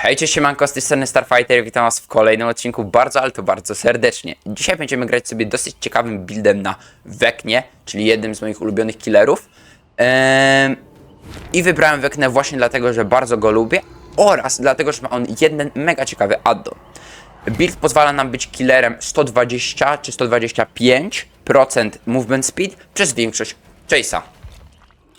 Hej, cześć, siemanko, z tej strony Starfighter, witam was w kolejnym odcinku bardzo, ale to bardzo serdecznie. Dzisiaj będziemy grać sobie dosyć ciekawym buildem na Weknie, czyli jednym z moich ulubionych killerów. Ehm, I wybrałem Weknę właśnie dlatego, że bardzo go lubię oraz dlatego, że ma on jeden mega ciekawy addon. Build pozwala nam być killerem 120 czy 125% movement speed przez większość chase'a.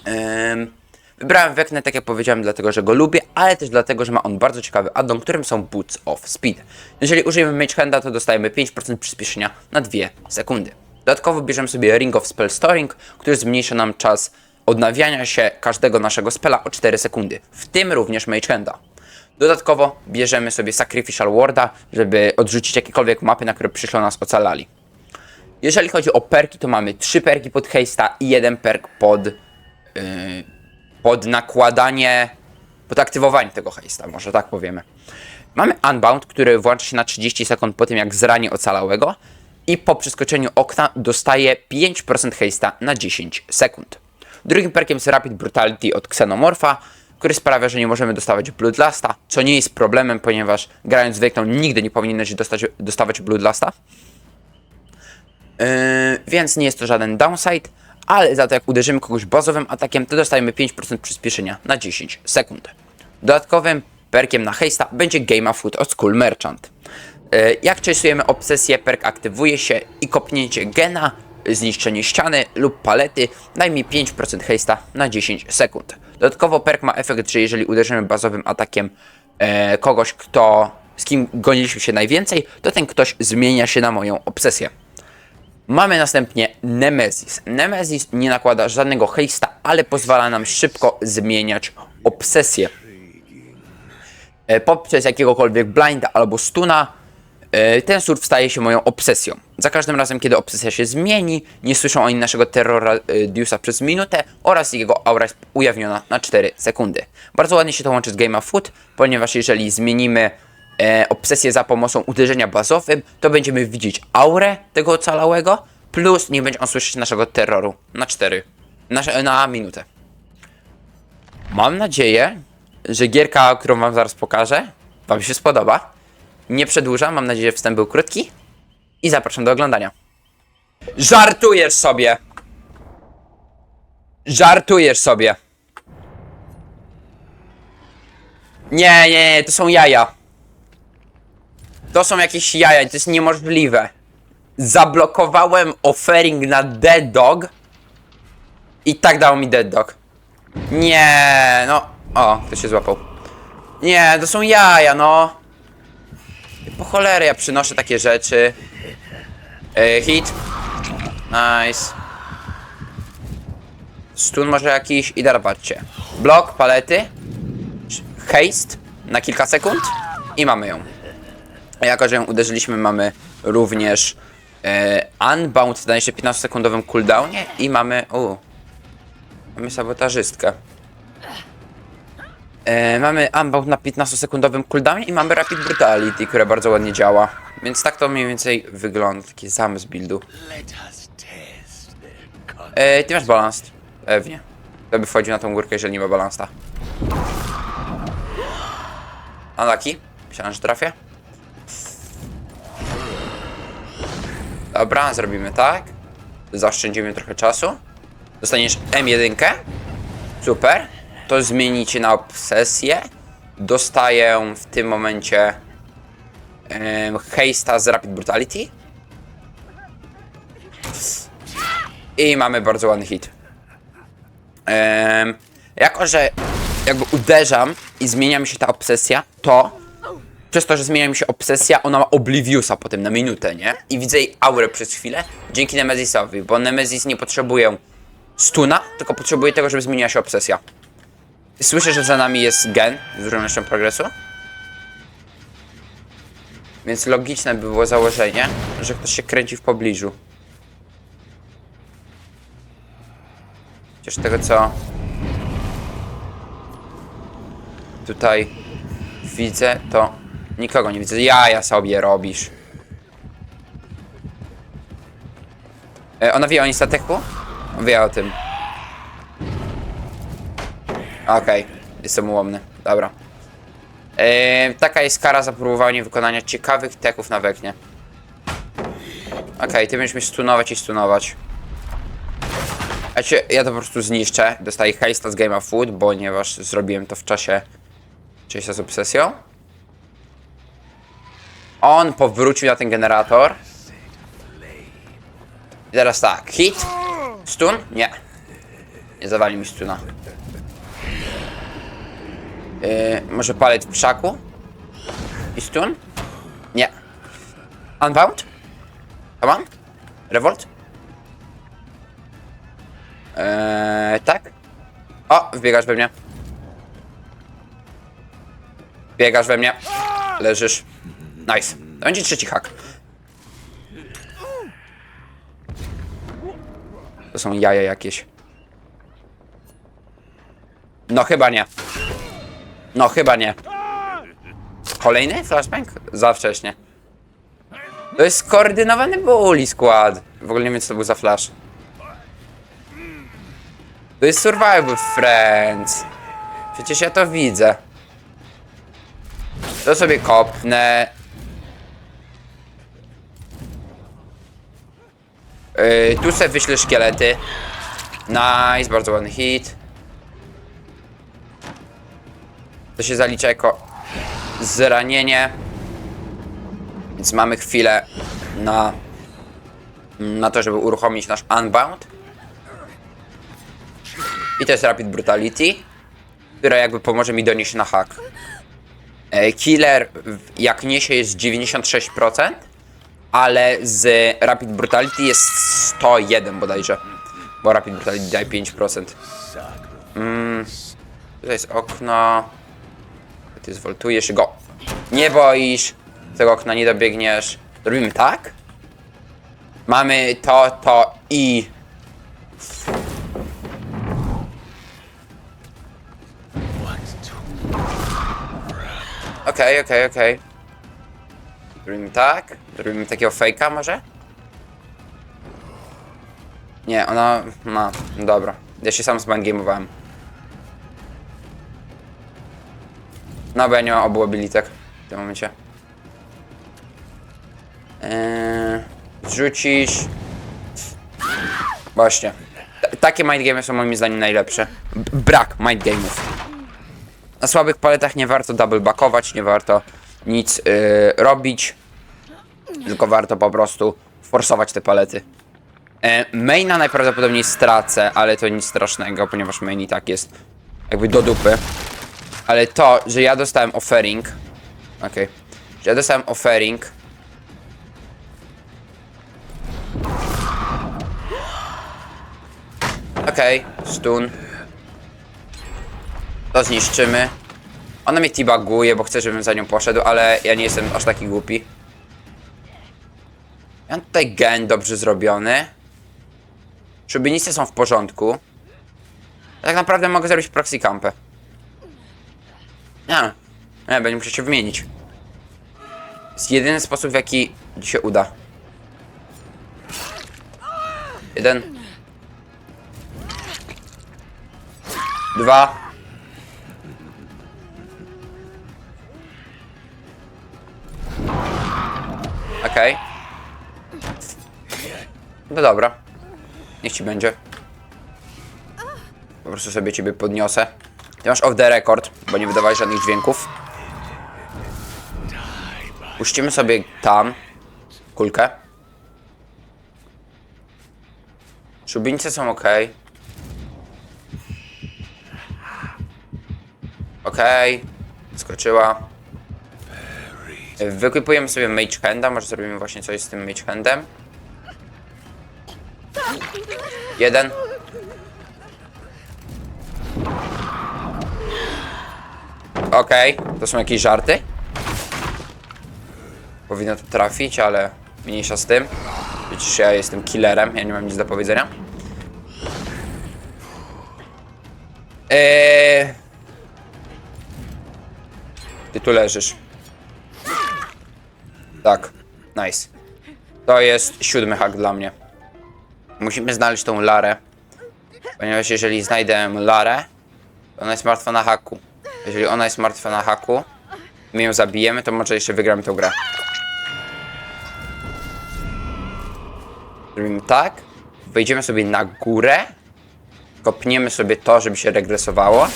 Ym, wybrałem Weknę, tak jak powiedziałem, dlatego, że go lubię, ale też dlatego, że ma on bardzo ciekawy addon, którym są Boots of Speed. Jeżeli użyjemy Mage Handa, to dostajemy 5% przyspieszenia na 2 sekundy. Dodatkowo bierzemy sobie Ring of Spell Storing, który zmniejsza nam czas odnawiania się każdego naszego spela o 4 sekundy, w tym również Mage Handa. Dodatkowo bierzemy sobie Sacrificial Warda, żeby odrzucić jakiekolwiek mapy, na które przyszło nas ocalali. Jeżeli chodzi o perki, to mamy 3 perki pod Haste'a i jeden perk pod, yy, pod nakładanie, pod aktywowanie tego Haste'a, może tak powiemy. Mamy Unbound, który włącza się na 30 sekund po tym, jak zrani ocalałego i po przeskoczeniu okna dostaje 5% Haste'a na 10 sekund. Drugim perkiem jest Rapid Brutality od Xenomorpha, który sprawia, że nie możemy dostawać Bloodlusta, co nie jest problemem, ponieważ grając z Wekną nigdy nie powinieneś dostać, dostawać Bloodlusta. Yy, więc nie jest to żaden downside, ale za to jak uderzymy kogoś bazowym atakiem, to dostajemy 5% przyspieszenia na 10 sekund. Dodatkowym perkiem na haste'a będzie Game of Food od School Merchant. Yy, jak chase'ujemy obsesję, perk aktywuje się i kopnięcie gena, zniszczenie ściany lub palety mi 5% haste'a na 10 sekund. Dodatkowo perk ma efekt, że jeżeli uderzymy bazowym atakiem e, kogoś, kto z kim goniliśmy się najwięcej, to ten ktoś zmienia się na moją obsesję. Mamy następnie Nemesis. Nemesis nie nakłada żadnego haste'a, ale pozwala nam szybko zmieniać obsesję. E, Poprzez jakiegokolwiek blinda albo stuna, e, ten surf staje się moją obsesją. Za każdym razem, kiedy obsesja się zmieni, nie słyszą oni naszego terrora e, Deusa przez minutę oraz jego aura jest ujawniona na 4 sekundy. Bardzo ładnie się to łączy z Game of Food, ponieważ jeżeli zmienimy e, obsesję za pomocą uderzenia bazowym, to będziemy widzieć aurę tego ocalałego, plus nie będzie on słyszeć naszego terroru na 4, na, na minutę. Mam nadzieję, że gierka, którą wam zaraz pokażę, wam się spodoba. Nie przedłużam, mam nadzieję, że wstęp był krótki. I zapraszam do oglądania. Żartujesz sobie! Żartujesz sobie! Nie, nie, nie, to są jaja. To są jakieś jaja, to jest niemożliwe. Zablokowałem offering na Dead Dog i tak dało mi Dead Dog. Nie, no. O, ktoś się złapał. Nie, to są jaja, no. Po cholerę ja przynoszę takie rzeczy. E, hit. Nice. Stun może jakiś i darbacie. Blok, palety. Haste na kilka sekund i mamy ją. Jako, że ją uderzyliśmy, mamy również e, Unbound na jeszcze 15-sekundowym cooldownie i mamy. U, mamy sabotażystkę. E, mamy Unbound na 15-sekundowym cooldownie i mamy Rapid Brutality, które bardzo ładnie działa. Więc tak to mniej więcej wygląda, taki zamysł buildu. E, ty masz balans, pewnie. Kto by wchodził na tą górkę, jeżeli nie ma balansa? Unlucky. Myślałem, że trafię. Dobra, zrobimy tak. Zaoszczędzimy trochę czasu. Dostaniesz M1. Super. To zmienicie na obsesję. Dostaję w tym momencie um, Haste'a z Rapid Brutality. I mamy bardzo ładny hit. Em, jako, że jakby uderzam i zmienia mi się ta obsesja, to przez to, że zmienia mi się obsesja, ona ma Obliviusa potem na minutę, nie? I widzę jej aurę przez chwilę dzięki Nemezisowi, bo Nemezis nie potrzebuje stuna, tylko potrzebuje tego, żeby zmieniła się obsesja. Słyszę, że za nami jest gen z równością progresu. Więc logiczne by było założenie, że ktoś się kręci w pobliżu. Chociaż tego co tutaj widzę, to nikogo nie widzę. Jaja sobie robisz. E, ona wie o Instateku? Wie o tym. Okej, jestem ułomny. Dobra. Yy, taka jest kara za próbowanie wykonania ciekawych teków na weknie. Okej, ty będziesz mnie stunować i stunować. Ja, cię, ja to po prostu zniszczę. Dostaję hejsta z Game of Food, ponieważ zrobiłem to w czasie Część z obsesją. On powrócił na ten generator. I teraz tak, hit. Stun? Nie. Nie zawali mi stuna. Yy, może palec w krzaku? I stun? Nie. Unbound? Come on? Revolt? Eee, tak? O, wbiegasz we mnie. Biegasz we mnie. Leżysz. Nice. To będzie trzeci hak. To są jaja jakieś. No chyba nie. No chyba nie. Kolejny flashbang? Za wcześnie. To jest skoordynowany bully skład. W ogóle nie wiem co to był za flash. To jest Survival Friends. Przecież ja to widzę. To sobie kopnę. Yy, tu sobie wyślę szkielety. Nice, bardzo ładny hit. To się zalicza jako zranienie. Więc mamy chwilę na, na to, żeby uruchomić nasz Unbound. I to jest Rapid Brutality, która jakby pomoże mi donieść na hak. E, Killer jak niesie jest 96%, ale z Rapid Brutality jest 101 bodajże. Bo Rapid Brutality daje 5%. Mm, tutaj jest okno. Ty zwoltujesz go. Nie boisz. Tego okna nie dobiegniesz. Robimy tak? Mamy to, to i... Okej, okej, okej. Zrobimy tak? Zrobimy takiego fejka może? Nie, ona... No, dobra. Ja się sam zbangamowałem. No, bo ja nie mam obu abilitek w tym momencie. Eee, rzucisz... Właśnie. T- takie mindgamy są moim zdaniem najlepsze. B brak mindgameów. Na słabych paletach nie warto double backować, nie warto nic yy, robić. Tylko warto po prostu forsować te palety. E, maina najprawdopodobniej stracę, ale to nic strasznego, ponieważ main i tak jest jakby do dupy. Ale to, że ja dostałem offering. Okej. Że ja dostałem offering. Okej, stun. To zniszczymy. Ona mnie tibaguje, bo chce, żebym za nią poszedł, ale ja nie jestem aż taki głupi. Ja mam tutaj gen dobrze zrobiony. Szubienice są w porządku. Tak naprawdę mogę zrobić proxy campę. Nie, nie, będę musiał się wymienić. Jest jedyny sposób, w jaki się uda. Jeden. Dwa. Okej. No dobra. Niech ci będzie. Po prostu sobie ciebie podniosę. Ty masz off the record, bo nie wydawałeś żadnych dźwięków. Puścimy sobie tam kulkę. Szubieńce są ok. Okej. Skoczyła. Wykupujemy sobie Mage Handa, może zrobimy właśnie coś z tym Mage Handem. Jeden. Okej, to są jakieś żarty. Powinno to trafić, ale mniejsza z tym. Przecież ja jestem killerem, ja nie mam nic do powiedzenia. Eee... Ty tu leżysz. Tak, nice. To jest siódmy hak dla mnie. Musimy znaleźć tą Larę. Ponieważ jeżeli znajdę Larę, to ona jest martwa na haku. Jeżeli ona jest martwa na haku, my ją zabijemy, to może jeszcze wygramy tę grę. Zrobimy tak. Wejdziemy sobie na górę. Kopniemy sobie to, żeby się regresowało.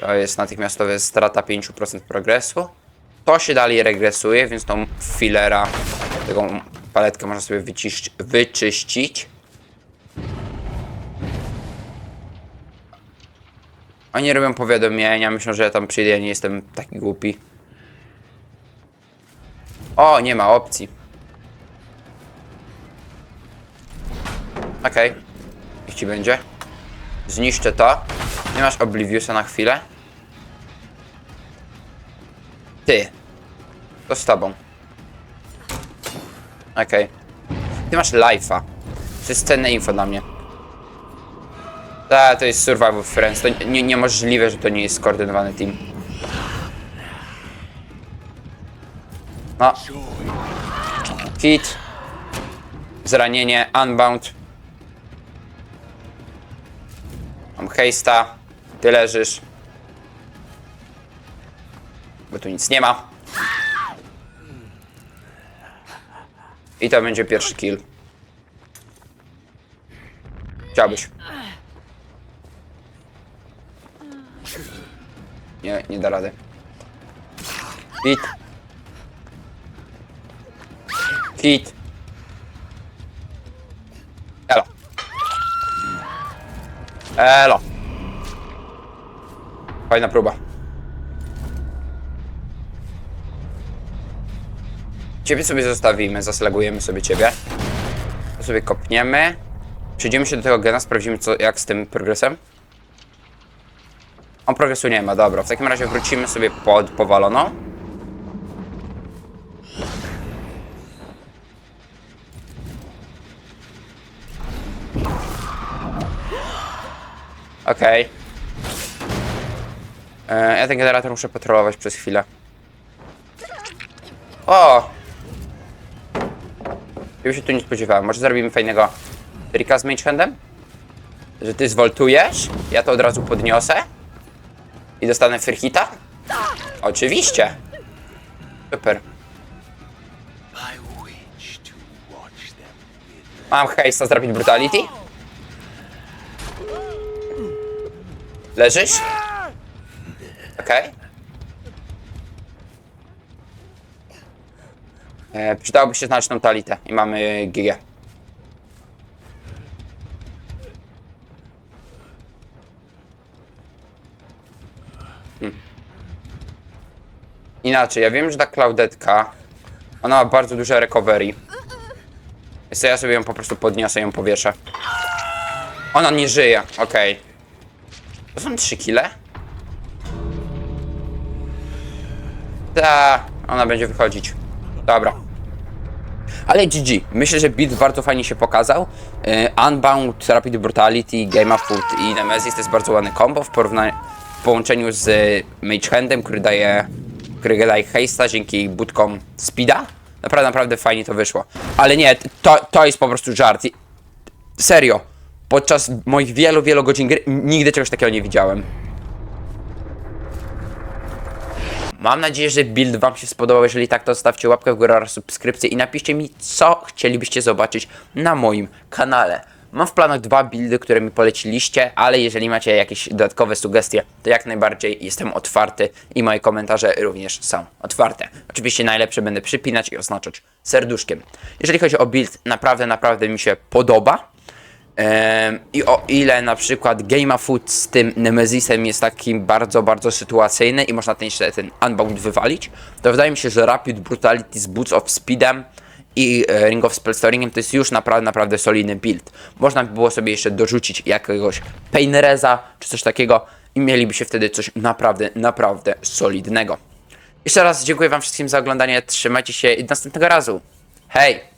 To jest natychmiastowa strata 5% progresu. To się dalej regresuje, więc tą filera, taką paletkę można sobie wycisz- wyczyścić. Oni robią powiadomienia, myślą, że ja tam przyjdę, ja nie jestem taki głupi. O, nie ma opcji. Okej. Niech ci będzie. Zniszczę to. Nie masz Obliviusa na chwilę? Ty. To z tobą. Okej. Ty masz life'a. To jest cenne info dla mnie. Tak, to jest Survival Friends. To nie, niemożliwe, że to nie jest skoordynowany team. No. Hit. Zranienie. Unbound. Mam haste'a. Ty leżysz. Tu nic nie ma. I to będzie pierwszy kill. Chciałbyś. Nie, nie da rady. Hit. Hit. Elo. Elo. Fajna próba. Ciebie sobie zostawimy, zaslagujemy sobie ciebie. To sobie kopniemy. Przejdziemy się do tego gena, sprawdzimy co, jak z tym progresem. On progresu nie ma, dobra. W takim razie wrócimy sobie pod powaloną. Okej. E, Ja ten generator muszę patrolować przez chwilę. O! Ja się tu nie spodziewałem. Może zrobimy fajnego trika z Mage? Że ty zwoltujesz, ja to od razu podniosę i dostanę firhita? Oczywiście. Super. Mam hejsta z Rapid Brutality. Leżysz? Okej. E, przydałoby się znaleźć tą talitę i mamy GG. Hmm. Inaczej, ja wiem, że ta Klaudetka, ona ma bardzo duże recovery. Więc ja sobie ją po prostu podniosę i ją powieszę. Ona nie żyje, okej. To są 3 kile? Ta, ona będzie wychodzić. Dobra. Ale GG. Myślę, że beat bardzo fajnie się pokazał. Yy, Unbound, Rapid Brutality, Game of Food i Nemesis to jest bardzo ładny combo w porównaniu w połączeniu z Mage Handem, który daje który daje haste'a dzięki budkom speeda. Naprawdę, naprawdę fajnie to wyszło. Ale nie, to, to jest po prostu żart. Serio. Podczas moich wielu, wielu godzin gry nigdy czegoś takiego nie widziałem. Mam nadzieję, że build Wam się spodobał. Jeżeli tak, to zostawcie łapkę w górę oraz subskrypcję i napiszcie mi, co chcielibyście zobaczyć na moim kanale. Mam w planach dwa buildy, które mi poleciliście, ale jeżeli macie jakieś dodatkowe sugestie, to jak najbardziej jestem otwarty i moje komentarze również są otwarte. Oczywiście najlepsze będę przypinać i oznaczać serduszkiem. Jeżeli chodzi o build, naprawdę, naprawdę mi się podoba. I o ile na przykład Game of Food z tym Nemezisem jest takim bardzo, bardzo sytuacyjny i można ten ten unbound wywalić, to wydaje mi się, że Rapid Brutality z Boots of Speedem i e, Ring of Spellstoringiem to jest już naprawdę, naprawdę solidny build. Można by było sobie jeszcze dorzucić jakiegoś Painreza czy coś takiego i mieliby się wtedy coś naprawdę, naprawdę solidnego. Jeszcze raz dziękuję Wam wszystkim za oglądanie, trzymajcie się i do następnego razu. Hej!